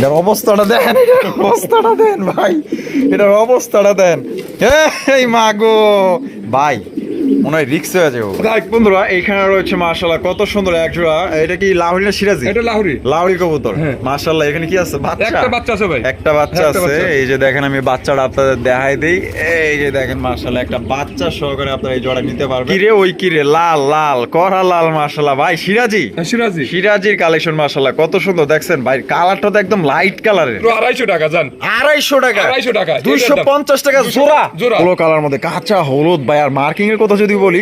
এটার অবস্থাটা দেন অবস্থাটা দেন ভাই। এটার অবস্থাটা দেন এই মাগো। ভাই মনে হয় রিক্স হয়ে যাব দেখ বন্ধুরা এখানে রয়েছে মার্শাল্লাহ কত সুন্দর এক জোড়া। এটা কি লাহোরি না সিরাজি? এটা লাহুরি। লাহোরি কবুতর। হ্যাঁ। এখানে কি আছে? বাচ্চা। একটা বাচ্চা আছে ভাই। একটা বাচ্চা আছে। এই যে দেখেন আমি বাচ্চাটা আপনাদের দেখাই দিই। এই যে দেখেন মার্শাল্লাহ একটা বাচ্চা সহকারে আপনারা এই জোড়া নিতে পারবেন। কিরে ওই কিরে? লাল লাল করা লাল মার্শাল্লাহ ভাই সিরাজি? হ্যাঁ, সিরাজি। সিরাজির কালেকশন মার্শাল্লাহ কত সুন্দর। দেখছেন ভাই কালারটা তো একদম লাইট কালারের পুরো আড়াইশো টাকা যান আড়াইশো টাকা। আড়াইশো টাকা। দুইশো এটার দাম। পঞ্চাশ টাকা দুইশো- জোড়া। জোড়া। কালার মধ্যে কাঁচা হলুদ ভাই আর মার্কিং এর কথা যদি বলি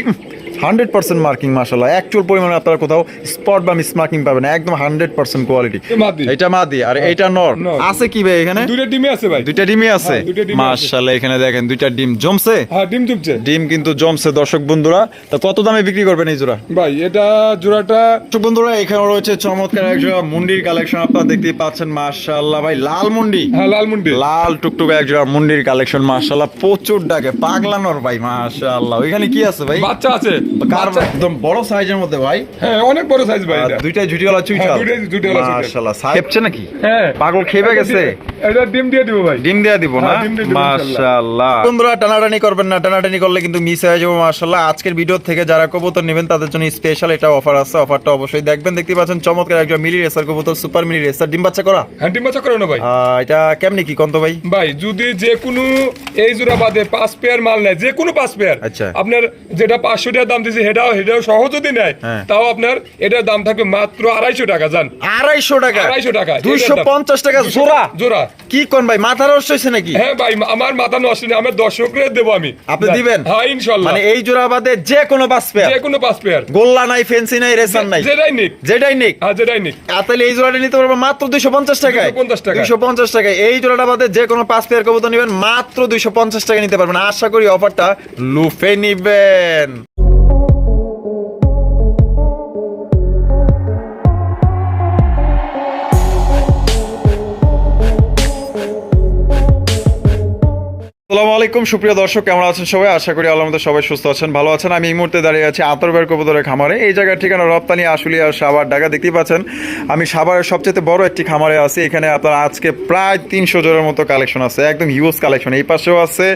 হান্ড্রেড পার্সেন্ট মার্কিং মাসাল্লাহ অ্যাকচুয়াল পরিমাণে আপনারা কোথাও স্পট বা মিস মার্কিং পাবেন একদম হান্ড্রেড পার্সেন্ট কোয়ালিটি। এটা মাদি আর এইটা নর। আছে কি ভাই এখানে? দুইটা ডিমে আছে ভাই। দুইটা ডিমই আছে? হ্যাঁ, দুইটা ডিমই আছে। মাশাআল্লাহ এখানে দেখেন দুইটা ডিম জমছে। হ্যাঁ ডিম তুলছে ডিম কিন্তু জমছে দর্শক বন্ধুরা। তো কত দামে বিক্রি করবেন এই জোড়া? ভাই এটা জোড়াটা দর্শক বন্ধুরা এখানে রয়েছে চমৎকার এক জোড়া মুন্ডির কালেকশন আপনারা দেখতেই পাচ্ছেন মাশাআল্লাহ ভাই লাল মুন্ডি। হ্যাঁ লালমুন্ডি লাল টুকটুক এক জোড়া মুন্ডির কালেকশন মাশাআল্লাহ প্রচুর ডাকে। পাগলানোর ভাই মাশাআল্লাহ। ওইখানে কি আছে ভাই? বাচ্চা আছে। কার একদম বড় সাইজের মধ্যে ভাই। হ্যাঁ অনেক বড় সাইজ ভাই হ্যাঁ, দুইটাই ঝুটিওয়ালা মাশাআল্লাহ খেপছে নাকি? হ্যাঁ। পাগল খেপে গেছে? এটা ডিম দিয়ে দিব ভাই। ডিম দেয়া দিব না? ডিম দিয়ে দিব মাশাআল্লাহ। বন্ধুরা টানাটানি করবেন না। টানাটানি করলে কিন্তু মিস যাবে মাশাআল্লাহ। আজকের ভিডিও থেকে যারা কবুতর নেবেন তাদের জন্য স্পেশাল এটা অফার আছে। অফারটা অবশ্যই দেখবেন। দেখতে পাচ্ছেন চমৎকার একজন মিলি রেসার কবুতর সুপার মিলি রেসার ডিম বাচ্চা করা? হ্যাঁ ডিম বাচ্চা করে না ভাই? এটা কেমনি কি কন্ত ভাই? ভাই যদি যে কোনো এই জোড়া বাদে পাঁচ পেয়ার মাল নেয় যে কোনো পাঁচ পেয়ার আচ্ছা। আপনার যেটা পাঁচশো টাকার দাম দিয়েছে সেটাও সেটাও সহ যদি নেয় হ্যাঁ। তাও আপনার এটার দাম থাকবে মাত্র আড়াইশো টাকা জান। আড়াইশো টাকা? আড়াইশো টাকা দুইশো পঞ্চাশ টাকা জোড়া? জোড়া। কি কোন ভাই মাথা রস হয়েছে নাকি? হ্যাঁ ভাই আমার মাথা নষ্ট নেই আমার দর্শকদের দেবো আমি। আপনি দিবেন? হ্যাঁ ইনশাল্লাহ। মানে এই জোড়া বাদে যে কোনো বাস পেয়ার যে কোনো পাঁচ পেয়ার গোল্লা নাই ফেন্সি নাই রেসার নাই। যেটাই নিক। যেটাই নিক। হ্যাঁ যেটাই নিক। তাহলে এই জোড়াটা নিতে পারবে মাত্র দুইশো পঞ্চাশ টাকায়। পঞ্চাশ টাকা দুইশো পঞ্চাশ টাকায়। এই জোড়াটা বাদে যে কোনো পাঁচ পেয়ার কবুতর নেবেন মাত্র দুইশো পঞ্চাশ টাকা নিতে পারবেন। আশা করি অফারটা লুফে নিবেন। আসসালামু আলাইকুম সুপ্রিয় দর্শক কেমন আছেন সবাই? আশা করি আল্লাহ সবাই সুস্থ আছেন ভালো আছেন। আমি এই মুহূর্তে দাঁড়িয়ে আছি আতরবের কবুতরের খামারে। এই জায়গার ঠিকানা রপ্তানি আশুলিয়া সাভার ঢাকা দেখতেই পাচ্ছেন। আমি সাভারের সবচেয়ে বড় একটি খামারে আছি। এখানে আপনার আজকে প্রায় তিনশো জোড়ের মতো কালেকশন আছে। একদম হিউজ কালেকশন এই পাশেও আছে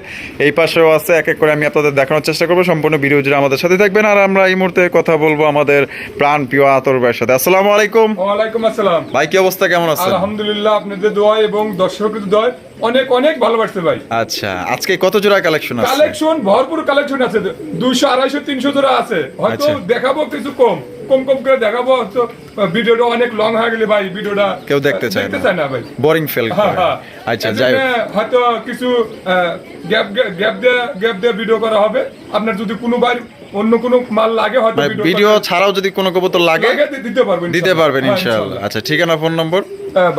এই পাশেও আছে। এক এক করে আমি আপনাদের দেখানোর চেষ্টা করব। সম্পূর্ণ ভিডিও জুড়ে আমাদের সাথে থাকবেন। আর আমরা এই মুহূর্তে কথা বলব আমাদের প্রাণ প্রিয় আতর ভাইয়ের সাথে। আসসালামু আলাইকুম। ওয়ালাইকুম আসসালাম। ভাই কি অবস্থা? কেমন আছে আলহামদুলিল্লাহ আপনাদের দোয়া এবং দর্শকদের দোয়া অনেক অনেক ভালোবাসতে ভাই আচ্ছা। আজকে কত জোড়া কালেকশন আছে? কালেকশন ভরপুর কালেকশন আছে। দুইশো আড়াইশো তিনশো জোড়া আছে। হয়তো আচ্ছা। দেখাবো কিছু কম। কম কম করে দেখাবো। হয়তো ভিডিওটা অনেক লং হয়ে গেলে ভাই ভিডিওটা কেউ দেখতে চায় দেখতে না। চায় না ভাই। বোরিং ফেল হ্যাঁ, হ্যাঁ। আচ্ছা যাই হয়তো কিছু গ্যাপ গ্যাপ দিয়ে গ্যাপ দিয়ে ভিডিও করা হবে। আপনার যদি কোনো বার অন্য কোনো মাল লাগে হয়তো ভিডিও ছাড়াও যদি কোনো কবুতর লাগে লাগে দিতে পারবেন দিতে পারবেন হ্যাঁ, ইনশাআল্লাহ আচ্ছা ঠিকানা phone number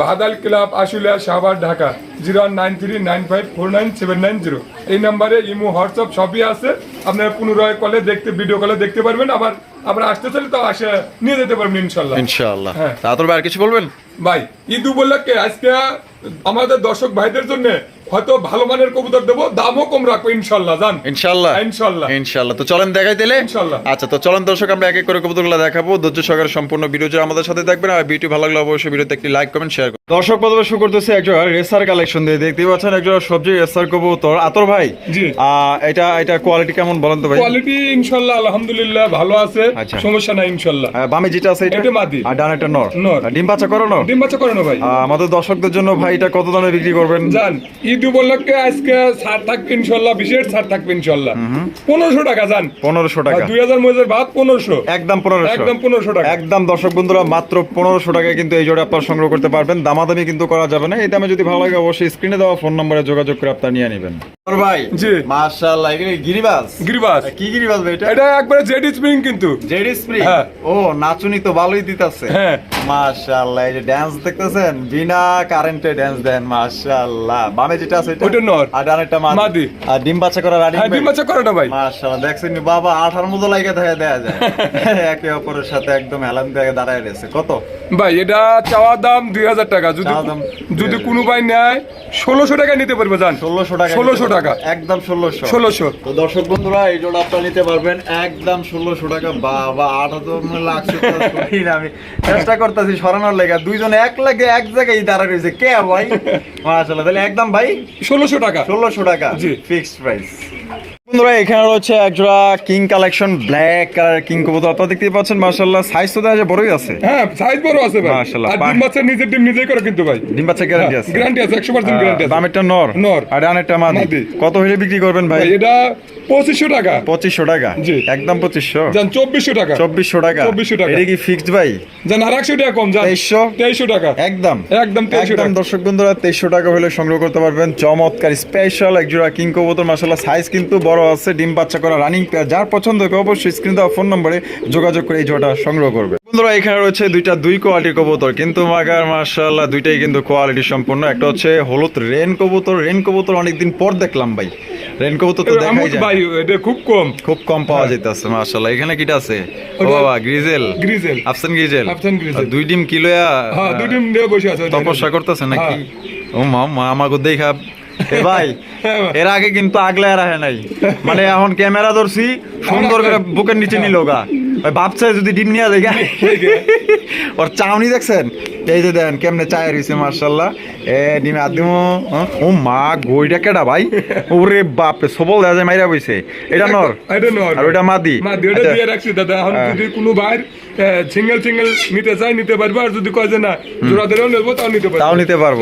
বাহাদাল club Ashulia Shahbag Dhaka zero nine three nine five four nine seven nine zero. এই নাম্বারে ইমো হোয়াটসঅ্যাপ সবই আছে। আপনারা পুনরায় কলে দেখতে ভিডিও কলে দেখতে পারবেন। আবার আবার আসতে চাইলে তো আসে নিয়ে যেতে পারবেন ইনশাল্লাহ ইনশাল্লাহ হ্যাঁ। তারপর আর কিছু বলবেন? ভাই ঈদ উপলক্ষে আজকে আমাদের দর্শক ভাইদের জন্য হয়তো ভালো মানের কবুতর দেবো দামও কম রাখব ইনশাল্লাহ জান। ইনশাআল্লাহ ইনশাল্লাহ। ইনশাআল্লাহ তো চলেন দেখাই দিলে ইনশাল্লাহ। আচ্ছা তো চলেন দর্শক আমরা এক এক করে কবুতরগুলো দেখাবো। ধৈর্য সহকারে সম্পূর্ণ ভিডিও আমাদের সাথে থাকবেন। আর ভিডিও ভালো লাগলে অবশ্যই ভিডিওতে একটি লাইক কমেন্ট শেয়ার করুন। দর্শক প্রথমে শুরু করতেছে একজন রেসার কালেকশন দিয়ে। দেখতেই পাচ্ছেন একজন সবজি রেসার কবুতর আতর ভাই। জি। এটা এটা কোয়ালিটি কেমন বলেন তো ভাই? কোয়ালিটি ইনশাল্লাহ আলহামদুলিল্লাহ ভালো আছে। আচ্ছা। সমস্যা নাই ইনশাল্লাহ। বামে যেটা আছে এটা? মাদি। আর ডান এটা নর। নর। ডিম বাচ্চা করো নর ডিম বাচ্চা করে না ভাই আমাদের দর্শকদের জন্য ভাই এটা কত দামে বিক্রি করবেন? জান ঈদ উপলক্ষে আজকে ছাড় থাকবে ইনশাল্লাহ বিশেষ ছাড় থাকবে ইনশাল্লাহ। পনেরোশো টাকা যান পনেরোশো টাকা। দুই হাজার মহিলার ভাত পনেরোশো। একদম পনেরোশো। একদম পনেরোশো টাকা। একদম দর্শক বন্ধুরা মাত্র পনেরোশো টাকায় কিন্তু এই জোড়া আপনার সংগ্রহ করতে পারবেন। দামাদামি কিন্তু করা যাবে না। এই দামে যদি ভালো লাগে অবশ্যই স্ক্রিনে দেওয়া ফোন নম্বরে যোগাযোগ করে আপনার নিয়ে নেবেন। ভাই জি। মাশাআল্লাহ এগুলো গিরিবাজ? গিরিবাস কি গিরিবাজ ভাই এটা? এটা একবারে জেড স্প্রিং কিন্তু। জেডি স্প্রিং? হ্যাঁ। ও নাচুনি তো ভালোই দিতাছে। হ্যাঁ। মাশাআল্লাহ এই যে ড্যান্স দেখতেছেন? বিনা কারেন্টে ড্যান্স দেন মাশাআল্লাহ। বামে যেটা আছে এটা? ওটা নর। আর ডানেরটা মাদি। মাদি। আর ডিম বাচ্চা করা রানিং হ্যাঁ ডিম বাচ্চা করে না ভাই। মাশাআল্লাহ দেখছেন বাবা আঠার মতো লাগে দেখা দেয়া যায়। একে অপরের সাথে একদম হেলান দিয়ে দাঁড়ায় রয়েছে। কত? ভাই এটা চাওয়ার দাম দুই হাজার টাকা। যদি দাম যদি কোনো ভাই নেয় ষোলোশো টাকা নিতে পারবে জান। ষোলোশো টাকা ষোলোশো টাকা। একদম ষোলোশো। ষোলোশো। তো দর্শক বন্ধুরা এই জোড়া আপনারা নিতে পারবেন। একদম ষোলোশো টাকা। বাবা আটা তো মনে লাগছে। আমি চেষ্টা করতেছি সরানোর লেগে। দুইজন এক লাগে এক জায়গায় দাঁড়া রয়েছে। কে ভাই? মাসাল্লাহ তাহলে একদম ভাই? ষোলোশো টাকা। ষোলোশো টাকা। জি। ফিক্সড প্রাইস বন্ধুরা এখানে রয়েছে একজোড়া king collection black colour king কবুতর আপনারা দেখতেই পাচ্ছেন মাশাআল্লাহ সাইজ তো দেখা বড়ই আছে। হ্যাঁ সাইজ বড় আছে ভাই। মাশাআল্লাহ, আর ডিম বাচ্চা নিজের ডিম নিজেই করে কিন্তু ভাই। ডিম বাচ্চা গ্যারান্টি আছে। গ্যারান্টি আছে একশো পার্সেন্ট গ্যারান্টি আছে। দামেরটা নর। নর। আর ডানেরটা মাদি। কত হলে বিক্রি করবেন ভাই? এটা পঁচিশশো টাকা। পঁচিশশো টাকা? জি। একদম পঁচিশশো? যান চব্বিশশো টাকা। চব্বিশশো টাকা? 2400 টাকা। এটা কি ফিক্সড ভাই? যান আর একশো টাকা কম যান 2300? তেইশশো টাকা। একদম। একদম 2300 টাকা। দর্শক বন্ধুরা তেইশশো টাকা হলে সংগ্রহ করতে পারবেন। চমৎকার স্পেশাল এক জোড়া কিং কবুতর মাসাল্লাহ সাইজ কিন্তু বড় আছে ডিম বাচ্চা করা রানিং পেয়ার যার পছন্দ হবে অবশ্যই স্ক্রিন দেওয়া ফোন নম্বরে যোগাযোগ করে এই জোড়াটা সংগ্রহ করবে। বন্ধুরা এখানে রয়েছে দুইটা দুই কোয়ালিটির কবুতর কিন্তু মাগার মাশাআল্লাহ দুইটাই কিন্তু কোয়ালিটি সম্পূর্ণ একটা হচ্ছে হলুদ রেন কবুতর রেন কবুতর অনেকদিন পর দেখলাম ভাই। রেন কবুতর তো দেখাই যায়। ভাই এটা খুব কম। খুব কম পাওয়া যেতেছে মাশাআল্লাহ। এখানে কিটা আছে? ও বাবা গ্রিজেল গ্রিজেল আফসান গ্রিজেল আফসান গ্রিজেল। দুই ডিম কিলোয়া হ্যাঁ দুদিন নিয়ে বসে আছে তপস্যা করতেছে নাকি? হ্যাঁ। ও মা মা আমাকে দেখা ভাই ভাই। এর আগে কিন্তু আগলে রাখে নাই। মানে এখন ক্যামেরা ধরছি সুন্দর করে বুকের নিচে নিল গা। ভাই ভাবছে যদি ডিম নিয়ে যায়। ওর চাউনি দেখছেন? এই যে দেন কেমনে চায় রয়েছে মার্শাল্লাহ এ ডিমে আদিম ও মা গইটা কেডা ভাই? ওরে বাপরে সবল দেওয়া যায় মাইরা বইছে। এটা নর। আর ওটা মাদি। মাদি ওটা আচ্ছা। দিয়ে রাখছি দাদা। এখন হ্যাঁ। যদি কোনো ভাইয়ের সিঙ্গেল সিঙ্গেল নিতে চাই নিতে পারবে। আর যদি কয় যে না জোড়া ধরেও নেব তাও নিতে পারব। তাও নিতে পারব।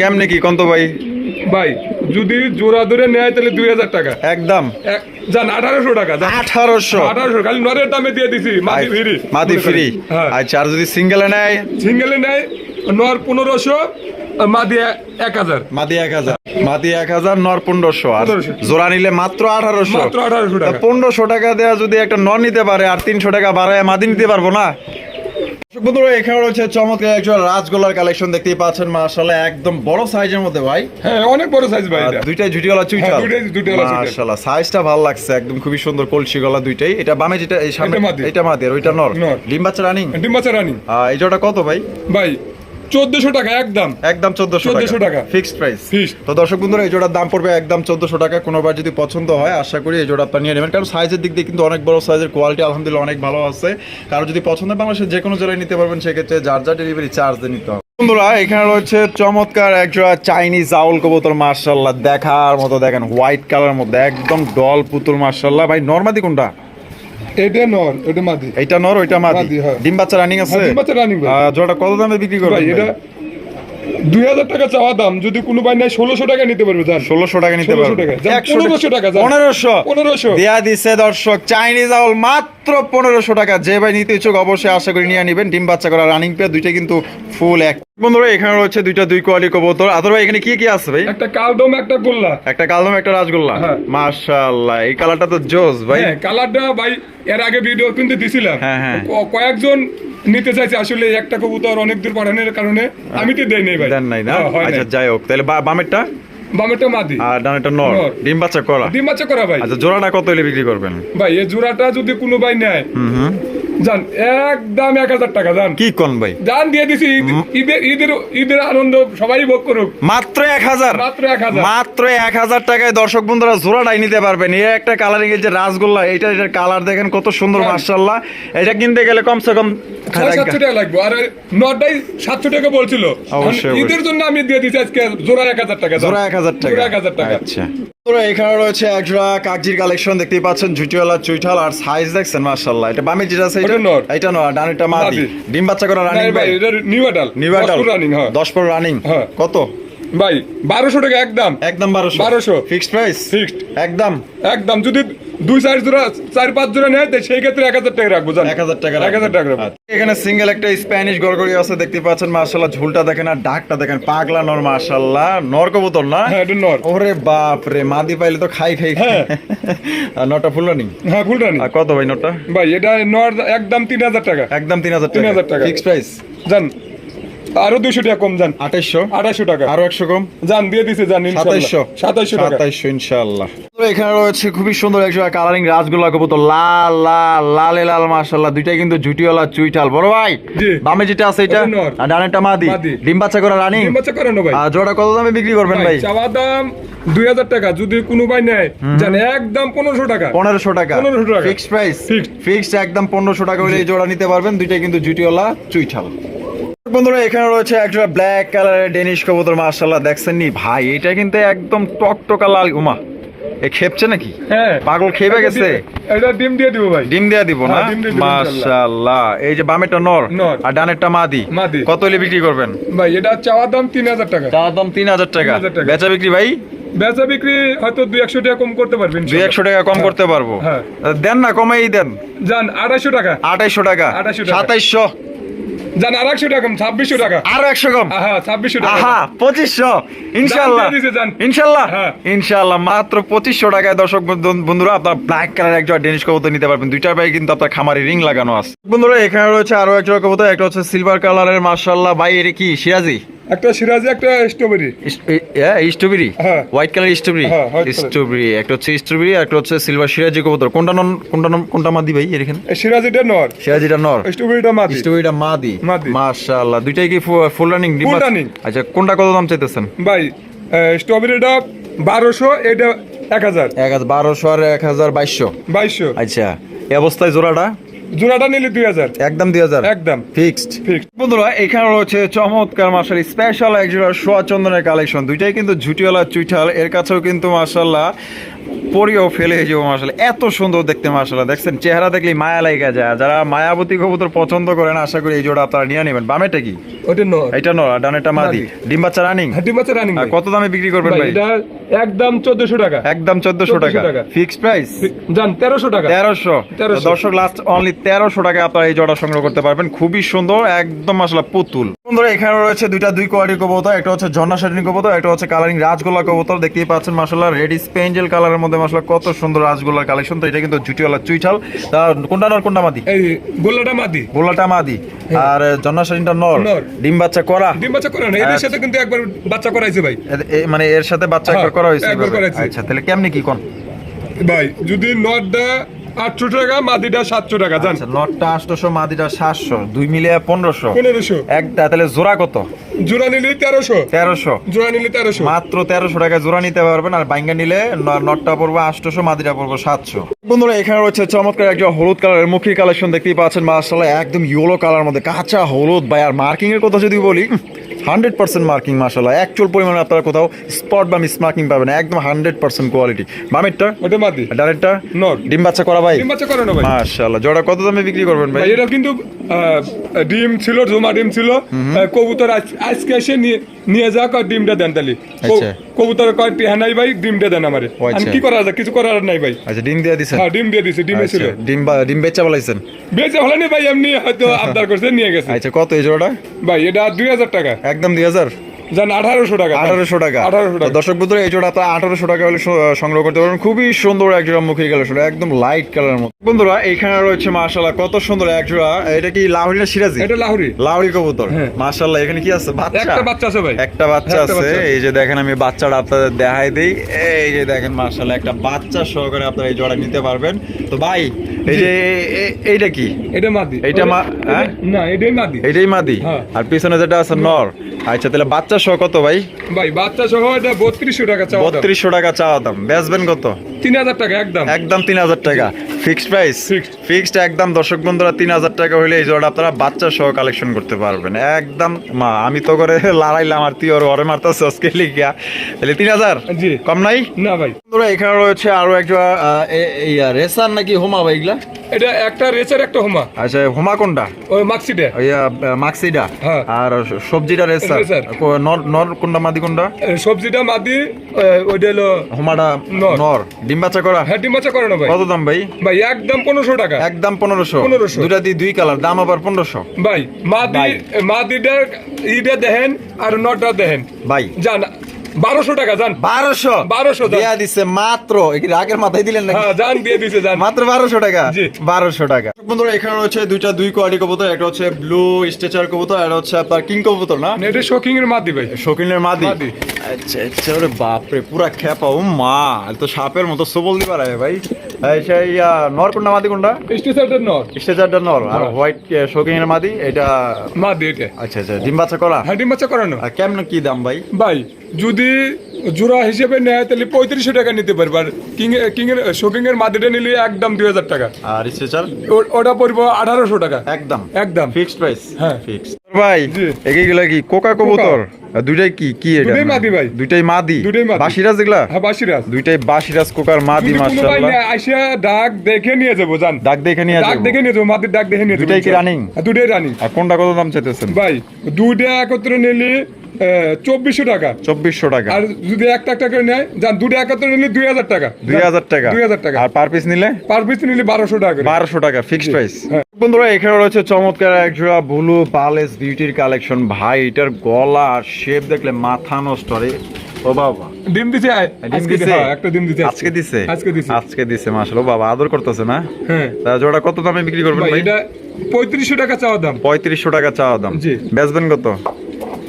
কেমনে কি কন্ত ভাই? ভাই যদি জোড়া ধরে নেয় তাহলে দুই হাজার টাকা। একদম। এক- যান আঠারোশো টাকা আঠারোশো। আঠারোশো খালি নরের দামে দিয়ে দিছি মাদি ফ্রি। মাদি ফ্রি। আচ্ছা আর যদি সিঙ্গেলে নেয়? সিঙ্গেলে নেয় নর পনেরোশো মাদি এক হাজার। মাদি এক হাজার। মাদি এক হাজার নর পনেরোশো। আর জোড়া নিলে মাত্র আঠারোশো। মাত্র আঠারোশো টাকা। পনেরোশো টাকা দেওয়া যদি একটা নর নিতে পারে আর তিনশো টাকা বাড়ায় মাদি নিতে পারব না? বন্ধুরা, এখানে রয়েছে চমৎকার একজন রাজগোলার কালেকশন দেখতেই পাচ্ছেন। মাশাআল্লাহ একদম বড় সাইজের মধ্যে ভাই। হ্যাঁ অনেক বড় সাইজ ভাই দুইটাই ঝুটি গলা চুইটাল হ্যাঁ। মাশাআল্লাহ সাইজটা ভালো লাগছে একদম খুবই সুন্দর কলসি গলা দুইটাই। এটা বামে যেটা এই সামনে এটা মাদি। এটা মাদি আর ওইটা নর। নর। ডিম বাচ্চা রানিং ডিম বাচ্চা রানি এই জোড়া কত ভাই? ভাই চোদ্দশো টাকা একদম। একদম চোদ্দশো 1400 টাকা। Fixed price. তো দর্শক বন্ধুরা এই জোড়ার দাম পড়বে একদম চোদ্দশো টাকা। কোনোবার যদি পছন্দ হয় আশা করি এই জোড়া আপনার নিয়ে নেবেন। কারণ সাইজের দিক দিয়ে কিন্তু অনেক বড় সাইজের কোয়ালিটি আলহামদুলিল্লাহ অনেক ভালো আছে। কারও যদি পছন্দ হয় বাংলাদেশের যে কোনো জেলায় নিতে পারবেন। সেক্ষেত্রে যার যা ডেলিভারি চার্জ দিয়ে নিতে হবে। বন্ধুরা এখানে রয়েছে চমৎকার এক জোড়া চাইনিজ আউল কবুতর মার্শাল্লাহ দেখার মতো দেখেন হোয়াইট কালার মধ্যে একদম ডল পুতুল মার্শাল্লাহ ভাই নর্মাদি কোনটা? এটা নর এটা মাদি। এইটা নর ওইটা মাদি। মাদি, হ্যাঁ। ডিম বাচ্চা রানিং আছে? হ্যাঁ, ডিম বাচ্চা রানিং জোড়াটা কত দামে বিক্রি করবেন এটা দুই হাজার টাকা চাওয়া দাম। যদি কোনো ভাই নেয় ষোলোশো টাকা নিতে পারবে জান। ষোলোশো টাকা নিতে 1600 পারবেন টাকা। যান, 1500 টাকা। পনেরোশো পনেরোশো। দেয়া দিছে দর্শক চাইনিজ আউল মাত্র পনেরোশো টাকা। যে ভাই নিতে ইচ্ছুক অবশ্যই আশা করি নিয়ে নেবেন। ডিম বাচ্চা করা রানিং পেয়ে দুইটা কিন্তু ফুল এক। বন্ধুরা এখানে রয়েছে দুইটা দুই কোয়ালিটি কবুতর। আদর ভাই এখানে কি কি আছে ভাই? একটা কালদম একটা গোল্লা। একটা কালদম একটা রাসগোল্লা। হ্যাঁ। মাশাআল্লাহ এই কালারটা তো জোস ভাই। হ্যাঁ কালারটা ভাই এর আগে ভিডিও কিন্তু দিছিলাম। হ্যাঁ, হ্যাঁ। কয়েকজন নিতে চাইছে। আসলে একটা কবুতর অনেক দূর পাঠানোর কারণে আমি তো দেই নাই ভাই। দেন নাই না? হ্যাঁ, আচ্ছা যাই হোক তাহলে বামেরটা? বামেরটা মাদি। আর ডানেরটা নর। নর। ডিম বাচ্চা করা ডিম বাচ্চা করা ভাই? আচ্ছা জোড়াটা কত হলে বিক্রি করবেন? ভাই এই জোড়াটা যদি কোনো ভাই নেয় হুম হুম। জান একদম এক হাজার টাকা জান। কি কোন ভাই? জান দিয়ে দিছি ঈদের ঈদের ঈদের আনন্দ সবাই ভোগ করুক। মাত্র এক হাজার? মাত্র এক হাজার। মাত্র এক হাজার টাকায় দর্শক বন্ধুরা জোড়াটাই নিতে পারবেন। এর একটা কালারিং এর যে রাসগোল্লা এটা এটার কালার দেখেন কত সুন্দর। মার্শাল্লাহ এটা কিনতে গেলে কমসে কম সাতশো টাকা লাগবে। আর নটাই সাতশো টাকা বলছিল। অবশ্যই, ঈদের জন্য আমি দিয়ে দিচ্ছি আজকে জোড়া এক হাজার টাকা জোড়া এক হাজার টাকা। এক হাজার টাকা। আচ্ছা। বন্ধুরা, এখানে রয়েছে এক জোড়া কাকজির কালেকশন দেখতেই পাচ্ছেন ঝুটিওয়ালা চুইঠাল আর সাইজ দেখছেন মার্শাল্লাহ এটা বামে যেটা আছে এটা নট। এটা নর ডানেরটা মাদি। মাদি। ডিম বাচ্চা করা রানিং ভাই এটা নিউ আডাল নিউ আডাল রানিং হ্যাঁ। দশ পর রানিং হ্যাঁ। কত? ভাই বারোশো টাকা একদম। একদম বারোশো। 1200 ফিক্সড প্রাইস Fixed। একদম। একদম যদি দুই চার জোড়া চার পাঁচ জোড়া নেয় সেই ক্ষেত্রে এক হাজার টাকা রাখব জান। এক হাজার টাকা এক হাজার টাকা আচ্ছা। এখানে সিঙ্গেল একটা স্প্যানিশ গড়গড়ি আছে দেখতে পাচ্ছেন মার্শাল্লাহ ঝুলটা দেখেন আর ডাকটা দেখেন পাগলা নর মার্শাল্লাহ নর কবুতর না? হ্যাঁ এটা নর। ওরে বাপ রে মাদি পাইলে তো খাই খাই। হ্যাঁ। আর নটা ফুল রানিং? হ্যাঁ ফুল রানিং। আর কত ভাই নটা? ভাই এটা নর একদম তিন হাজার টাকা। একদম তিন হাজার 3000 টাকা। ফিক্স প্রাইস জান আরও দুশো টাকা কম যান। আঠাইশশো? আড়াইশো টাকা। আরও একশো কম? যান দিয়ে দিছে যান সাতাইশশো? সাতাইশো টাকা। সাতাইশশো ইনশাল্লাহ। এখানে রয়েছে খুবই সুন্দর একশো কালারিং রাসগোল্লা কবুতর। লাল লাল লালে লাল মাশাল্লাহ দুইটাই কিন্তু জুটিওয়ালা চুইটাল বড় ভাই বামে যেটা আছে এটা? আর ডানেরটা মাদি। ডিম বাচ্চা করা রানিং? ডিম বাচ্চা করানো ভাই আর জোড়া কত দামে বিক্রি করবেন ভাই চাওয়া দাম দুই হাজার টাকা। যদি কোনো ভাই নেয় জান একদম পনেরোশো টাকা। পনেরোশো টাকা। 1500 টাকা। Fixed price. ফিক্সড একদম পনেরোশো টাকা হলে এই জোড়া নিতে পারবেন। দুইটাই কিন্তু জুটিওয়ালা চুইঠাল। বন্ধুরা এখানে রয়েছে একটা ব্ল্যাক কালারের ডেনিশ কবুতর মার্শাল্লাহ দেখছেন নি ভাই এটা কিন্তু একদম টকটকা লাল উমা। এ খেপছে নাকি? হ্যাঁ। পাগল খেপে গেছে? এটা ডিম দিয়ে দিব ভাই। ডিম দেয়া দিব না? হ্যাঁ, ডিম দিয়ে দিব মাশাআল্লাহ। এই যে বামেরটা নর নর। আর ডানেরটা মাদি। মাদি। কত হলে বিক্রি করবেন? ভাই এটা চাওয়ার দাম টাকা। তার দাম তিন হাজার টাকা। 3,000 টাকা। বেচা বিক্রি ভাই? বেচা বিক্রি হয়তো দুই একশো টাকা কম করতে পারবেন দুই একশো টাকা কম করতে পারব। হ্যাঁ। দেন না কমাই দেন। যান আড়াইশো টাকা। আঠাইশশো টাকা। 2800 টাকা। সাতাইশশো। যান আর একশো টাকা ছাব্বিশশো টাকা। আরও একশো কম? হ্যাঁ ছাব্বিশশো টাকা। পঁচিশশো। ইনশাল্লাহ। ইনশাল্লাহ। হ্যাঁ। ইনশাল্লাহ মাত্র পঁচিশশো টাকায় দর্শক বন্ধুরা আপনার ব্ল্যাক কালার একজন ডেনিশ কবুতর নিতে পারবেন। দুইটার ভাই কিন্তু আপনার খামারে রিং লাগানো আছে। বন্ধুরা এখানে রয়েছে আরও একটা কবুতর একটা হচ্ছে সিলভার কালারের মার্শাল্লাহ ভাই এটা কি সিরাজি? একটা সিরাজি একটা স্ট্রবেরি। স্ট্রবেরি? হ্যাঁ। White colour strawberry. স্ট্রবেরি একটা হচ্ছে স্ট্রবেরি একটা হচ্ছে সিলভার সিরাজি কবুতর। কোনটা নন কোনটা নন কোনটা মাদি ভাই এর এখানে? সিরাজিটা নর। সিরাজিটা নর। স্ট্রবেরিটা মাদি। স্ট্রবেরিটা মাদি। মাশাআল্লাহ। দুইটাই কি ফুল রানিং। আচ্ছা কোনটা কত দাম চাইতেছেন? ভাই স্ট্রবেরিটা বারোশো এটা এক হাজার। এক হাজার বারোশো আর এক হাজার বাইশশো। বাইশশো। আচ্ছা এই অবস্থায় জোড়াটা? জোড়াটা নিলে দুই হাজার। একদম দুই হাজার। একদম। ফিক্সড। ফিক্সড। বন্ধুরা এখানে রয়েছে চমৎকার মাসাল স্পেশাল এক জোড়া সোয়া চন্দনের কালেকশন দুইটাই কিন্তু ঝুটিওয়ালা চুইঠাল। এর কাছেও কিন্তু মাসাল্লাহ পরিও ফেলে যাব মাসাল এত সুন্দর দেখতে মাসাল্লাহ দেখছেন? চেহারা দেখলে মায়া লাগা যায়। যারা মায়াবতী কবুতর পছন্দ করেন আশা করি এই জোড়া আপনারা নিয়ে নেবেন। বামেটা কি? ওটা নর। এটা নর আর ডানেটা মাদি। ডিম বাচ্চা রানিং রানিং কত দামে বিক্রি করবেন ভাই এটা একদম চোদ্দশো টাকা। একদম চোদ্দশো টাকা। 1400 টাকা। ফিক্সড প্রাইস যান তেরোশো টাকা। তেরোশো। 1300 দর্শক লাস্ট অনলি তেরোশো টাকা আপনারা এই জোড়া সংগ্রহ করতে পারবেন। খুবই সুন্দর একদম আসলে পুতুল। বন্ধুরা এখানে রয়েছে দুইটা দুই কোয়ালিটির কবুতর একটা হচ্ছে ঝর্ণা শাটিন কবুতর একটা হচ্ছে কালারিং রাজগোল্লা কবুতর। দেখতেই পাচ্ছেন মাসাল্লাহ রেডি স্পেঞ্জেল কালারের মধ্যে মাসাল্লাহ কত সুন্দর রাজগোল্লার কালেকশন তো এটা কিন্তু জুটিওয়ালা চুইঠাল। তা কোনটা নর কোনটা মাদি? এই গোল্লাটা মাদি। গোল্লাটা মাদি। আর ঝর্ণা শাটিনটা নর। ডিম বাচ্চা করা। ডিম বাচ্চা করে না এদের সাথে কিন্তু একবার বাচ্চা করাইছে ভাই। মানে এর সাথে বাচ্চা হ্যাঁ, একবার করা হয়েছে। আচ্ছা তাহলে কেমনি কি কোন? ভাই যদি নটটা আটশো টাকা মাদিটা সাতশো টাকা জান। আচ্ছা আটশোশো মাদিটা সাতশো দুই মিলে পনেরোশো। পনেরোশো। এক তাহলে জোড়া কত? জোড়া নিলে তেরোশো। তেরোশো। জোড়া নিলে তেরোশো। মাত্র তেরোশো টাকা জোড়া নিতে পারবেন আর বাইঙ্গা নিলে নটটা পড়ব আটশোশো মাদিটা পড়ব সাতশো। বন্ধুরা এখানে রয়েছে চমৎকার একজন হলুদ কালারের মুখী কালেকশন দেখতেই পাচ্ছেন মার্শাল্লাহ একদম ইয়েলো কালার মধ্যে কাঁচা হলুদ ভাই আর মার্কিং এর কথা যদি বলি হান্ড্রেড পার্সেন্ট মার্কিং মাসাল্লাহ অ্যাকচুয়াল পরিমাণে আপনারা কোথাও স্পট বা মিস মার্কিং পাবেন একদম হান্ড্রেড পার্সেন্ট কোয়ালিটি বামেরটা? ওটা বাদ মাদি ডাইরেক্টটা নর। ডিম বাচ্চা করা ভাই? ডিম বাচ্চা করে না ভাই। মাশাআল্লাহ। জোড়া কত দামে বিক্রি করবেন ভাই? এটা কিন্তু ডিম ছিল জমা ডিম ছিল। কবুতর আজ- আজকে এসে নিয়ে নিয়ে যাক কয় ডিমটা দেন তালি আচ্ছা। কবুতর কয় টিহা নাই ভাই ডিমটা দেন আমারে। আচ্ছা। আমি কি করা যায় কিছু করার নাই ভাই। আচ্ছা ডিম দিয়ে দিছেন? হ্যাঁ ডিম দিয়ে দিছে ডিম ছিল। আচ্ছা, ডিম বা- ডিম বেচা বলাইছেন? বেঁচে হলো না ভাই এমনি হয়তো আবদার করছে নিয়ে গেছে। আচ্ছা কত এই জোড়াটা? ভাই এটা দুই হাজার টাকা। একদম দুই হাজার? জান আঠারোশো টাকা আঠারোশো টাকা। আঠারোশো টাকা। দর্শক বন্ধুরা এই আঠারোশো টাকা হলে সংগ্রহ করতে পারবেন। খুবই সুন্দর এক জোড়া একদম লাইট কালারের মতো। বন্ধুরা এখানে রয়েছে মাশাল্লাহ কত সুন্দর এক জোড়া। এটা কি লাহরি না সিরাজি? এটা লাহুরি। লাহরি কবুতর। হ্যাঁ। মাশাল্লাহ এখানে কি আছে? বাচ্চা। একটা বাচ্চা আছে ভাই। একটা বাচ্চা আছে। এই যে দেখেন আমি বাচ্চাটা আপনাদের দেখাই দিই। এই যে দেখেন মাশাল্লাহ একটা বাচ্চা সহকারে আপনারা এই জোড়া নিতে পারবেন। তো ভাই এই যে এইটা কি? এটা মাদি। এইটা মা- এটা- হ্যাঁ? না এটাই মাদি। এইটাই মাদি। হ্যাঁ। আর পিছনে যেটা আছে নর। আচ্ছা তাহলে বাচ্চা সহ কত ভাই? ভাই বাচ্চা সহ এটা বত্রিশশো টাকা চাওয়া বত্রিশশো টাকা চাওয়া দাম। বেচবেন কত? তিন হাজার টাকা একদম। একদম তিন হাজার টাকা। Fixed price? ফিক্সড। একদম। দর্শক বন্ধুরা তিন হাজার টাকা হলে এই জোড়া আপনারা বাচ্চা সহ কালেকশন করতে পারবেন। একদম মা আমি তো করে লড়াইলাম আর তুই ওর ওরে মারতাস আজকে লিখিয়া। তাহলে তিন হাজার জি। কম নাই? না ভাই। বন্ধুরা এখানে রয়েছে আরও একটা রেসার নাকি হোমা ভাই এগুলা? এটা একটা রেচার একটা হোমা। আচ্ছা হোমা কোনটা? ওই মাক্সিটা। ওই মাক্সিডা হ্যাঁ। আর সবজিটা রেসার। রেসার। নর নর কোনটা মাদি কোনটা? সবজিটা মাদি ওইটা হলো হোমাটা নর। ডিম বাচ্চা করা? হ্যাঁ ডিম বাচ্চা করে না ভাই। কত দাম ভাই? ভাই একদম পনেরোশো টাকা। একদম পনেরোশো। পনেরোশো। দুটা দিয়ে দুই কালার দাম আবার পনেরোশো। ভাই মাদি মাদিটা ইটা দেখেন আর নটা দেখেন। ভাই। জান বারোশো টাকা যান বারোশো? 1200 দাম। দিয়া দিছে মাত্র। রাগের মাথায় দিলেন হ্যাঁ যান দিয়ে দিছে যান মাত্র বারোশো টাকা? বারোশো টাকা। বন্ধুরা এখানে রয়েছে দুইটা দুই কোয়ালিটি কবুতর একটা হচ্ছে ব্লু স্টেচার কবুতর আর হচ্ছে আপনার কিং কবুতর না? এটা শোকিং এর মাদি ভাই। শৌখিনের মাদি? মাদি। আচ্ছা আচ্ছা ওরে বাপরে পুরা খেপা ও মা। তো সাপের মতো সবল দিবার ভাই। সেই নর কোনটা মাদি কোনটা? স্টেশনের নর। স্টেচারটা নর আর হ্যাঁ। হোয়াইট মাদি এটা মাদি এটা। আচ্ছা আচ্ছা ডিম বাচ্চা করা? হ্যাঁ ডিম বাচ্চা করানো। আর কেমন কি দাম ভাই? ভাই যদি জোড়া হিসেবে নেয় তাহলে পঁয়ত্রিশশো টাকা নিতে পারবে। আর কিং কিং এর শোকিং এর মাদিটা নিলে একদম দুই হাজার টাকা। আর ও- ওটা পড়ব আঠারোশো টাকা। একদম। একদম। Fixed price. হ্যাঁ। ফিক্সড। ভাই। এগুলা কি? কোকা কবুতর? দুইটাই কি কি এটা? দুইটাই মাদি ভাই। দুইটাই মাদি? দুইটাই মাদি। বাসিরাজ এগুলা? হ্যাঁ বাসিরাজ। দুইটাই বাসিরাজ কোকার মাদি মাশাআল্লাহ। আসিয়া ডাক দেখে নিয়ে যাব জান। ডাক দেখে নিয়ে ডাক দেখে নিয়ে যাব মাদির ডাক দেখে নিয়ে যাব দুইটাই কি running? হ্যাঁ, দুইটাই রানিং। আর কোনটা কত দাম চাইতেছেন? ভাই দুইটা একত্রে নিলে চব্বিশশো টাকা। চব্বিশশো টাকা। আর যদি একটা একটা করে নেয় যান দুটো একত্রে নিলে দুই হাজার টাকা। দুই হাজার টাকা। দুই হাজার টাকা। আর পার পিস নিলে? পার পিস নিলে বারোশো টাকা বারোশো টাকা ফিক্সড প্রাইস। বন্ধুরা এখানে রয়েছে চমৎকার এক ব্লু পালেস বিউটির কালেকশন ভাই এটার গলা আর শেপ দেখলে মাথা নষ্ট রে। ও বাবা। ডিম দিছে ডিম দিছে? একটা ডিম দিছে আজকে দিছে? আজকে দিছে। আজকে দিছে মাশাআল্লাহ। বাবা আদর করতেছে না? হ্যাঁ। তা জোড়া কত দামে বিক্রি করবেন ভাই ভাই? এটা পঁয়ত্রিশশো টাকা চাওয়া দাম। পঁয়ত্রিশশো টাকা চাওয়া দাম। জি। বেচবেন কত?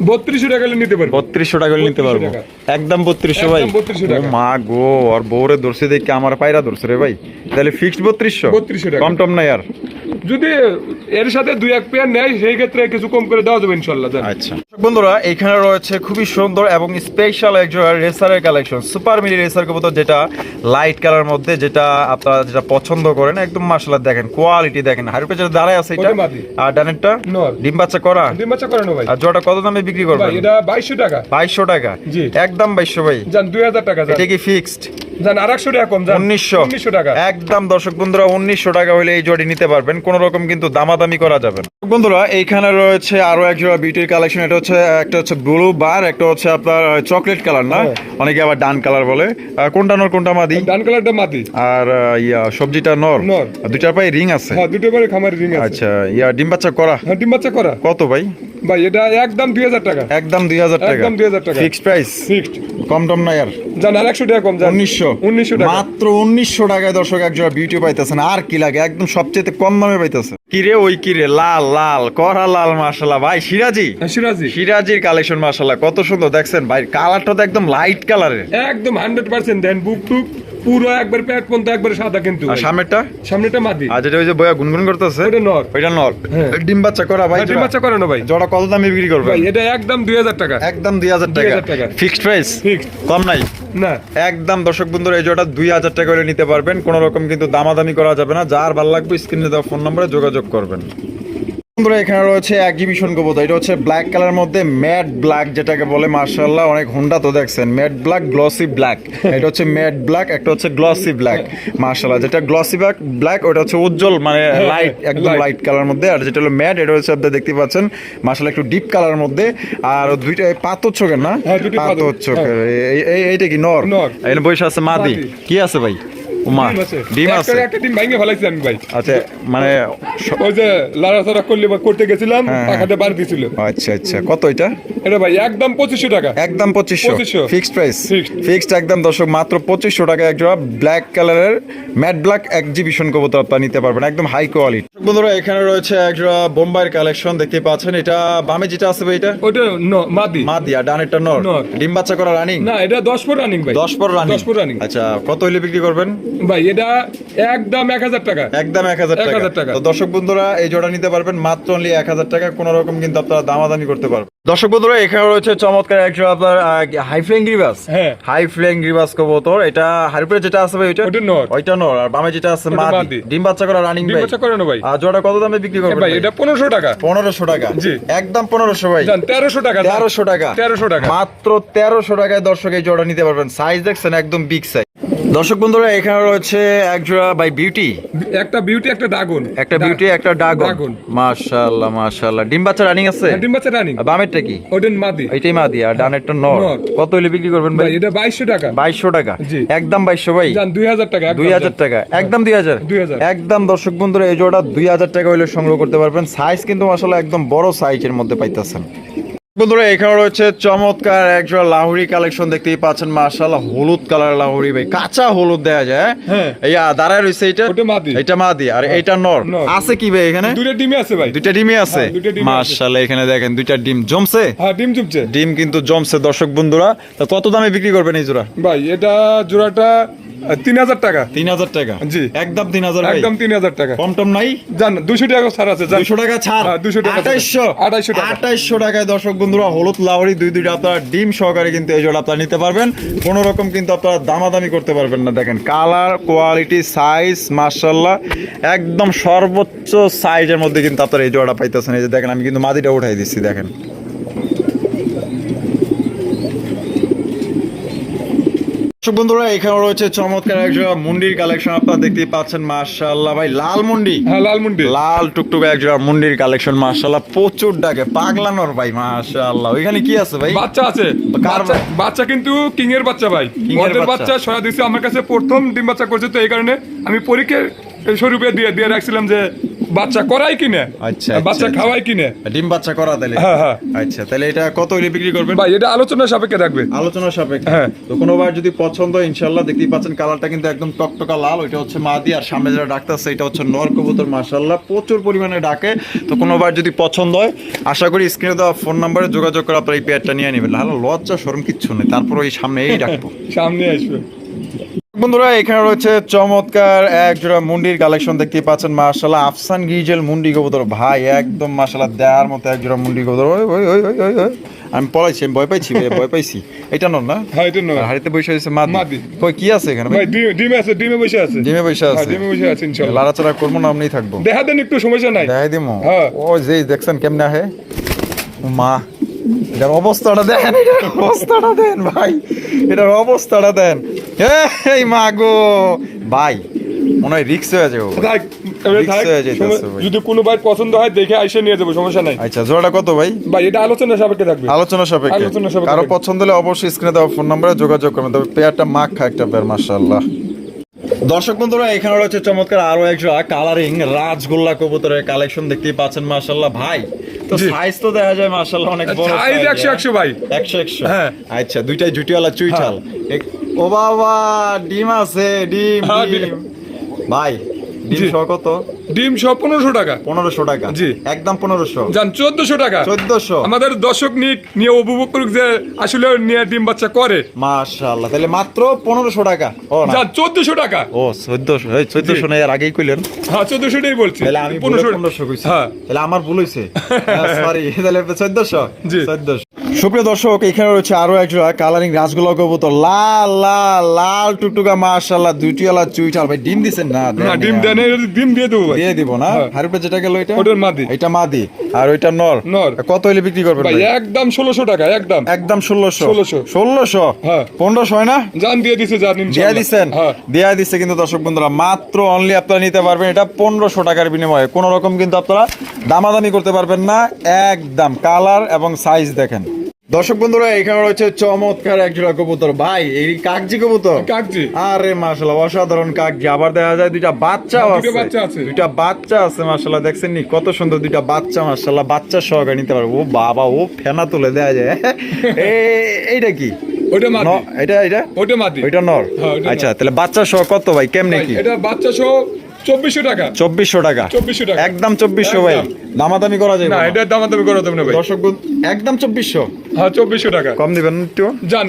বত্রিশশো টাকা হলে নিতে পারব। বত্রিশশো টাকা হলে নিতে পারব। একদম বত্রিশশো ভাই। একদম 3200 টাকা। ও মা গো আর বউরে ধরছে দেখে আমার পায়রা ধরছে রে ভাই। তাহলে ফিক্সড বত্রিশশো? 3200 টাকা। কম টম নাই আর? যদি এর সাথে দুই এক পেয়ার নেয় সেই ক্ষেত্রে কিছু কম করে দেওয়া যাবে ইনশাল্লাহ আচ্ছা। বন্ধুরা এখানে রয়েছে খুবই সুন্দর এবং স্পেশাল একজন রেসারের কালেকশন সুপার মিলি রেসার কবুতর যেটা লাইট কালার মধ্যে যেটা আপনারা যেটা পছন্দ করেন একদম মাসাল্লাহ দেখেন কোয়ালিটি দেখেন। পেছনে দাঁড়ায় আছে এটা। আর ডানেরটা? নর। ডিম বাচ্চা করা? ডিম বাচ্চা করানো ভাই। আর জোড়া কত দামে বিক্রি করবেন? এটা বাইশশো টাকা। বাইশশো টাকা। জি। একদম বাইশশো ভাই। যান দুই হাজার টাকা যান। এটা কি ফিক্সড আর একশো টাকা কম উনিশশো। উনিশশো টাকা। একদম দর্শক বন্ধুরা উনিশশো টাকা হলে এই জোড়ি নিতে পারবেন। কোন রকম কিন্তু দামাদামি করা যাবে না। বন্ধুরা এইখানে রয়েছে আরও এক জোড়া বিউটির কালেকশন এটা হচ্ছে একটা হচ্ছে ব্লু বার একটা হচ্ছে আপনার চকলেট কালার না? হ্যাঁ। অনেকে আবার ডান কালার বলে। কোনটা নর কোনটা মাদি? ডান কালারটা আর ইয়া সবজিটা নর। দুইটার পায়ে রিং আছে। হ্যাঁ দুটো করে খামারি রিং আছে। আচ্ছা ইয়া ডিম বাচ্চা করা? হ্যাঁ ডিম বাচ্চা করা। কত ভাই? ভাই এটা একদম দুই হাজার টাকা। একদম দুই হাজার টাকা। একদম 2000 টাকা। ফিক্সড প্রাইস ফিক্সড কম টম নাই আর। আর একশো টাকা কম উনিশশো। উনিশশো। টাকা। মাত্র উনিশশো টাকায় দর্শক এক জোড়া বিউটি পাইতেছেন। আর কি লাগে? একদম সবচেয়ে কম দামে পাইতেছে। কিরে ওই কিরে লাল লাল করা লাল মাসালা ভাই সিরাজি? হ্যাঁ, সিরাজি। সিরাজির কালেকশন মাসালা কত সুন্দর দেখছেন? ভাই কালারটা তো একদম লাইট কালারের একদম হান্ড্রেড পার্সেন্ট দেন বুক টুক। পুরো একবার প্যাট পর্যন্ত একবার সাদা কিন্তু আর। সামনেরটা? সামনেটা মাদি। আর যেটা ওই যে বয়া গুনগুন করতেছে ওটা নর। ওইটা নর। হ্যাঁ। ডিম বাচ্চা করা ভাই ডিম বাচ্চা করানো ভাই। জোড়া কত দামে বিক্রি করবে ভাই এটা একদম দুই হাজার টাকা। একদম দুই হাজার টাকা। 2000 টাকা। Fixed price Fixed। কম নাই? না। একদম দর্শক বন্ধুরা এই জোড়া দুই হাজার টাকা করে নিতে পারবেন। কোনো রকম কিন্তু দামাদামি করা যাবে না। যার ভালো লাগবে স্ক্রিনে দেওয়া ফোন নম্বরে যোগাযোগ করবেন। বন্ধুরা এখানে রয়েছে এক্সিবিশন কবুতর এটা হচ্ছে ব্ল্যাক কালার মধ্যে ম্যাট ব্ল্যাক যেটাকে বলে মার্শাল্লাহ অনেক হুন্ডা তো দেখছেন। ম্যাট ব্ল্যাক গ্লসি ব্ল্যাক এটা হচ্ছে ম্যাট ব্ল্যাক একটা হচ্ছে গ্লসি ব্ল্যাক মার্শাল্লাহ যেটা গ্লসি ব্ল্যাক ব্ল্যাক ওটা হচ্ছে উজ্জ্বল মানে লাইট একদম light। লাইট কালার মধ্যে। আর যেটা হলো ম্যাট এটা হচ্ছে আপনি দেখতে পাচ্ছেন মার্শাল্লাহ একটু ডিপ কালার মধ্যে। আর দুইটা পাথর চোখের না? হ্যাঁ। পাথর। চোখের। এই- এই- এইটা কি নর। এখানে বসে আছে মাদি। কি আছে ভাই? উমা ডিম আছে। একটা- ডিম ভাঙে ফেলাইছি আমি ভাই। আচ্ছা মানে ওই যে লাড়াচাড়া করলে বা করতে গেছিলাম হ্যাঁ। বার দিছিল। আচ্ছা আচ্ছা। কত এটা? এটা ভাই একদম পঁচিশশো টাকা। একদম পঁচিশশো। 2500 ফিক্সড প্রাইস। ফিক্সড। একদম দর্শক মাত্র পঁচিশশো টাকা এক ব্ল্যাক কালারের ম্যাট ব্ল্যাক এক্সিবিশন কবুতর আপনারা নিতে পারবেন একদম হাই কোয়ালিটি বন্ধুরা এখানে রয়েছে এক জোড়া বোম্বাইয়ের কালেকশন দেখতে পাচ্ছেন। এটা বামে যেটা আছে এটা? ওটা ন- মাদি। মা দিয়া ডানেরটা নর। নর। ডিম বাচ্চা করা রানিং না এটা দশ পর রানিং ভাই। দশ পর রানিং দশ পর রানিং আচ্ছা কত হইলে বিক্রি করবেন? ভাই এটা একদম এক হাজার টাকা। একদম এক হাজার টাকা। তো দর্শক বন্ধুরা এই জোড়া নিতে পারবেন মাত্র অনলি এক হাজার টাকা। কোন রকম কিন্তু আপনারা দামাদামি করতে পারবেন। দর্শক বন্ধুরা এখানে রয়েছে চমৎকার এক জোড়া আপনার হাই ফ্লেং গ্রিবাস হ্যাঁ। হাই ফ্লেং গ্রিবাস কবুতর। এটা হারিপুরে যেটা আছে ভাই ওইটা? নর। ওইটা নর আর বামে যেটা আছে মাদি। ডিম বাচ্চা করা রানিং ভাই। বাচ্চা করানো ভাই। আর জোড়া কত দামে বিক্রি করবেন ভাই এটা পনেরোশো টাকা। পনেরোশো টাকা। জি। একদম পনেরোশো ভাই। জান তেরোশো টাকা জান। তেরোশো টাকা। তেরোশো টাকা। মাত্র তেরোশো টাকায় দর্শক এই জোড়া নিতে পারবেন। সাইজ দেখছেন একদম বিগ সাইজ দর্শক বন্ধুরা এখানে রয়েছে এক জোড়া বাই বিউটি একটা বিউটি একটা ড্রাগন। একটা বিউটি একটা ডাগন ড্রাগন। মাশাআল্লাহ মাশাআল্লাহ। ডিম বাচ্চা রানিং আছে? ডিম বাচ্চা রানিং আর বামেরটা কি? ওটা মাদি। এইটাই মা দিয়া ডানেরটা নর। কত হইলে বিক্রি করবেন ভাই? এটা বাইশশো টাকা। বাইশশো টাকা। জি। একদম বাইশশো ভাই। জান দুই হাজার টাকা একদম। দুই হাজার জান। টাকা একদম দুই হাজার। 2000 একদম দর্শক বন্ধুরা এই জোড়া দুই হাজার টাকা হইলে সংগ্রহ করতে পারবেন। সাইজ কিন্তু আসলে একদম বড় সাইজের মধ্যে পাইতেছেন। বন্ধুরা এখানে রয়েছে চমৎকার একজোড়া লাহুরি কালেকশন দেখতেই পাচ্ছেন। মার্শাল্লাহ হলুদ কালার লাহুরি ভাই। কাঁচা হলুদ দেয়া যায় হ্যাঁ। ইয়া দাঁড়ায় রয়েছে এটা। এটা মাদি। আর এটা নর। আছে কি ভাই এখানে? দুইটা ডিমে আছে ভাই। দুইটা ডিমই আছে। হ্যাঁ, আছে। মার্শাল্লাহ এখানে দেখেন দুইটা ডিম জমছে। হ্যাঁ ডিম চুপছে ডিম কিন্তু জমছে দর্শক বন্ধুরা। তা কত দামে বিক্রি করবেন এই জোড়া? ভাই এটা জোড়াটা তিন হাজার টাকা? তিন হাজার টাকা। জি। একদম তিন হাজার একদম তিন হাজার টাকা। কম টম নাই? জান দুশো টাকা ছাড় আছে দুশো টাকা ছাড়। 200 টাকা ছাড়। আঠাইশশো। 2800 টাকা। আঠাইশশো টাকায় দর্শক বন্ধুরা হলুদ দুই দুইটা আপনারা ডিম সহকারে কিন্তু এই জোড়া আপনারা নিতে পারবেন। কোনো রকম কিন্তু আপনারা দামাদামি করতে পারবেন না। দেখেন কালার কোয়ালিটি সাইজ মার্শাল্লাহ একদম সর্বোচ্চ সাইজের মধ্যে কিন্তু আপনারা এই জোড়াটা পাইতেছেন। এই যে দেখেন আমি কিন্তু মাদিটা উঠাই দিচ্ছি দেখেন। বন্ধুরা এখানে রয়েছে চমৎকার একজোড়া মুন্ডির কালেকশন আপনারা দেখতেই পাচ্ছেন মার্শাল্লাহ ভাই লাল মুন্ডি। হ্যাঁ লাল টুকটুকে একজোড়া মুন্ডির কালেকশন মাশাআল্লাহ। প্রচুর ডাকে পাগলানোর ভাই মাশাআল্লাহ। ওইখানে কি আছে ভাই? বাচ্চা আছে। বাচ্চা- কিন্তু কিং এর বাচ্চা ভাই। ওদের বাচ্চা। বাচ্চা সয়া দিছে আমার কাছে প্রথম ডিম বাচ্চা করছে তো এই কারণে আমি পরীক্ষার স্বরূপে দিয়ে দিয়ে রাখছিলাম যে বাচ্চা করাই কিনে? আচ্ছা, বাচ্চা আচ্ছা। খাওয়াই কিনে? ডিম বাচ্চা করা তাহলে? হ্যাঁ, হ্যাঁ। আচ্ছা তাহলে এটা কত হইলে বিক্রি করবেন? ভাই এটা আলোচনা সাপেক্ষে রাখবে আলোচনা সাপেক্ষে। হ্যাঁ। তো কোনোবার যদি পছন্দ ইনশাল্লাহ দেখতেই পাচ্ছেন কালারটা কিন্তু একদম টকটকা লাল ওইটা হচ্ছে মাদি আর সামনে যেটা ডাকতেছে এটা হচ্ছে নর কবুতর মাশাল্লাহ প্রচুর পরিমাণে ডাকে। তো কোনোবার যদি পছন্দ হয় আশা করি স্ক্রিনে দেওয়া ফোন নাম্বারে যোগাযোগ করে আপনার এই পেয়ারটা নিয়ে নেবেন। হ্যালো লজ্জা সরম কিচ্ছু নেই। তারপর ওই সামনে এই ডাকবো। সামনে আসবে। বন্ধুরা এখানে রয়েছে চমৎকার এক জোড়া মুন্ডির কালেকশন দেখতে পাচ্ছেন মাশাল্লাহ আফসান গিজেল মুন্ডি কবুতর। ভাই একদম মাশাল্লাহ দেওয়ার মতো এক জোড়া মুন্ডি কবুতর। ওই ওই ওই ওই ওই আমি পড়াইছি আমি ভয় পাইছি ভয় পাইছি। এটা নন না? হ্যাঁ এটা হাড়িতে বসে আছে মাদি। কই কি আছে এখানে ভাই? ডিম আছে ডিমে বসে আছে। ডিমে বসে হ্যাঁ আছে। ডিমে বসে আছে ইনশাআল্লাহ। লাড়াচাড়া করব না আমনি থাকব। দেখা দেন একটু সমস্যা নাই। দেখাই দিমো। হ্যাঁ। ও যে দেখছেন কেমনে আহে? মা এটার অবস্থাটা দেখেন এটার অবস্থাটা দেন ভাই। এটার অবস্থাটা দেন। এই মা গো ভাই মনে হয় রিক্স হয়ে যাবে। হয়ে। যদি কোনো ভাই পছন্দ হয় দেখে আইসে নিয়ে যাব সমস্যা নাই। আচ্ছা জোড়াটা কত ভাই? ভাই এটা আলোচনা সাপেক্ষে থাকবে। আলোচনা সাপেক্ষে। আলোচনা সাপেক্ষে। কারও পছন্দ হলে অবশ্যই স্ক্রিনে দেওয়া ফোন নম্বরে যোগাযোগ করবেন। তবে পেয়ারটা মাখ খা একটা পেয়ার মাশাআল্লাহ। দর্শক বন্ধুরা এখানে রয়েছে চমৎকার আরও একজোড়া কালারিং রাজগোল্লা কবুতরের কালেকশন দেখতেই পাচ্ছেন মাশাআল্লাহ। ভাই তো সাইজ তো দেখা যায় মাশাআল্লাহ অনেক বড় সাইজ একশো হ্যাঁ? একশো ভাই। একশো একশো। হ্যাঁ। আচ্ছা দুইটাই জুটিওয়ালা চুইঠাল। এক- ও বাবা ডিম আছে ডিম হ্যাঁ, ডিম। ভাই ডিম সহ কত? ডিম সব পনেরোশো টাকা। পনেরোশো টাকা। জি। একদম পনেরোশো। যান চোদ্দশো টাকা। চোদ্দশো। আমাদের দর্শক নিক নিয়ে উপভোগ করুক যে আসলে নিয়ে ডিম বাচ্চা করে। মাশাআল্লাহ তাহলে মাত্র পনেরোশো টাকা। ও না। চোদ্দশো টাকা। ও চোদ্দশো এই চোদ্দশো না এর আগেই কইলেন। হ্যাঁ চোদ্দশোটাই বলছি। তাহলে আমি পনেরোশো পনেরোশো কইছি। হ্যাঁ। তাহলে আমার ভুল হয়েছে সরি তাহলে চোদ্দশো। জি। চোদ্দশো। সুপ্রিয় দর্শক এখানে রয়েছে আরও একজোড়া কালারিং রাজগোলা কবুতর। লাল লাল লাল টুকটুকা মাশাআল্লাহ দুইটিওয়ালা চুইটাল ভাই ডিম দিছেন না? না ডিম দেন ডিম দিয়ে দেবো দিয়ে দিব না? হ্যাঁ। হারুপে যেটা গেল এটা? ওটার মাদি। এটা মাদি। আর ওইটা নর। নর। কত হইলে বিক্রি করবেন ভাই একদম ষোলোশো টাকা একদম। একদম ষোলোশো। 1600 ষোলোশো? হ্যাঁ। পনেরোশো হয় না? জান দিয়ে দিছে জান দিয়া ইনশাআল্লাহ। দিচ্ছেন হ্যাঁ। দিয়া দিচ্ছে কিন্তু দর্শক বন্ধুরা মাত্র অনলি আপনারা নিতে পারবেন। এটা পনেরোশো টাকার বিনিময়ে। কোনো রকম কিন্তু আপনারা দামাদামি করতে পারবেন না। একদম কালার এবং সাইজ দেখেন। দর্শক বন্ধুরা এখানে রয়েছে চমৎকার এক জোড়া কবুতর। ভাই এই কাকজি কবুতর? কাকজি। আরে মাশাআল্লাহ অসাধারণ কাকজি। আবার দেখা যায় দুইটা আছে। বাচ্চা আছে। দুইটা বাচ্চা আছে মাশাআল্লাহ দেখছেন নি কত সুন্দর দুইটা বাচ্চা মাশাআল্লাহ বাচ্চা সহকারে নিতে পারবে। ও বাবা ও ফেনা তুলে দেয়া যায়। এই- এইটা কি? ওটা মাদি। এটা এটা? ওটা মাদি। ওইটা নর? হ্যাঁ, আচ্ছা তাহলে বাচ্চা সহ কত ভাই? কেমনে কি? এটা বাচ্চা সহ চব্বিশশো টাকা। চব্বিশশো টাকা। চব্বিশশো টাকা। একদম চব্বিশশো ভাই। দামাদামি করা যায় না এটা দামাদামি করা যাবে না ভাই। দর্শক একদম চব্বিশশো। হ্যাঁ চব্বিশশো টাকা। কম দিবেন একটু? জান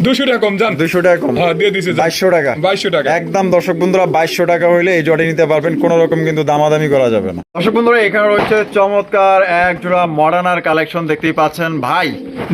দুশো টাকা কম জান। দুইশো টাকা কম। হ্যাঁ দিয়ে দিছে জান। টাকা। বাইশশো টাকা। একদম দর্শক বন্ধুরা বাইশশো টাকা হইলে এই জটে নিতে পারবেন কোনো রকম কিন্তু দামাদামি করা যাবে না। দর্শক বন্ধুরা এখানে রয়েছে চমৎকার এক জোড়া মডার্নার কালেকশন দেখতেই পাচ্ছেন। ভাই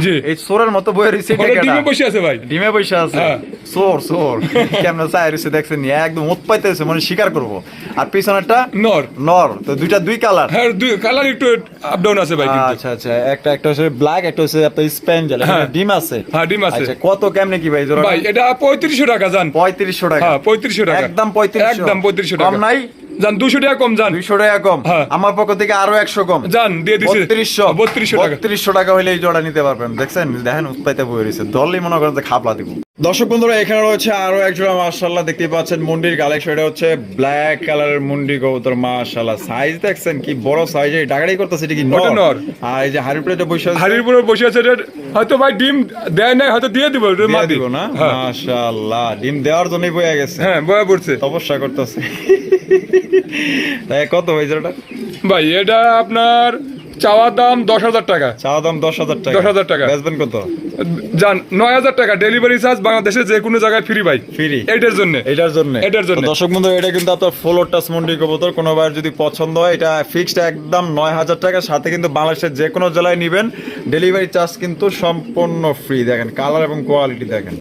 জি। এই সোরের মতো বইয়ের রিসিট ওটা ডিমে বসে আছে ভাই। ডিমে বসে আছে। হ্যাঁ। সোর সোর। কেমন চাই রয়েছে দেখছেন একদম উৎপাইতেছে মানে স্বীকার করব। আর পিছনেরটা নর। নর। তো দুইটা দুই কালার হ্যাঁ দুই কালার একটু আপ ডাউন আছে ভাই আচ্ছা আচ্ছা। একটা একটা হচ্ছে ব্ল্যাক একটা হচ্ছে আপনার স্প্যাঞ্জেল। ডিম আছে। হ্যাঁ ডিম আছে। আচ্ছা কত কেমনে কি ভাই ভাই এটা পঁয়ত্রিশশো টাকা জান। পঁয়ত্রিশশো টাকা। হ্যাঁ পঁয়ত্রিশশো টাকা। একদম পঁয়ত্রিশ একদম পঁয়ত্রিশশো কম টাকা। নাই? যান দুশো টাকা কম জান। দুশো টাকা কম। হ্যাঁ। আমার পক্ষ থেকে আরও একশো কম। জান দিয়ে দিছে বত্রিশশো। বত্রিশশো টাকা। বত্রিশশো টাকা হইলে এই জোড়া নিতে পারবেন। দেখছেন? দেখেন উৎপাদিত বই রয়েছে দলই মনে করেন যে খাপলা দিব। দর্শক বন্ধুরা এখানে রয়েছে আরও একজোড়া মার্শাল্লাহ দেখতে পাচ্ছেন মুন্ডির কালেকশন এটা হচ্ছে ব্ল্যাক কালারের মুন্ডি কবুতর মার্শাল্লাহ সাইজ দেখছেন কি বড় সাইজ এই ডাকাডাই করতেছে এটা কি নর। আর এই যে হাড়ি প্লেটে বসে আছে, হাড়ির উপরে বসে আছে এটা হয়তো ভাই ডিম দেয় নাই হয়তো দিয়ে দিব দিয়ে দিব না? হ্যাঁ। মাশাআল্লাহ ডিম দেওয়ার জন্যই বয়ে গেছে। হ্যাঁ বয়া পড়ছে। তপস্যা করতেছে। তাই কত হয়েছে এটা ভাই এটা আপনার চাওয়া দাম দশ হাজার টাকা। চাওয়া দাম দশ হাজার টাকা। 10,000 টাকা। বেচবেন কত? যান নয় হাজার টাকা ডেলিভারি চার্জ বাংলাদেশে যে কোনো জায়গায় ফ্রি ভাই। Free? এটার জন্য। এটার জন্য। এটার জন্য। দর্শক বন্ধু এটা কিন্তু আপনার ফ্লোর টাচ মন্ডি কবুতর। কোনো বার যদি পছন্দ হয় এটা ফিক্সড একদম নয় হাজার টাকা। সাথে কিন্তু বাংলাদেশের যে কোনো জেলায় নেবেন। ডেলিভারি চার্জ কিন্তু সম্পূর্ণ ফ্রি দেখেন কালার এবং কোয়ালিটি দেখেন।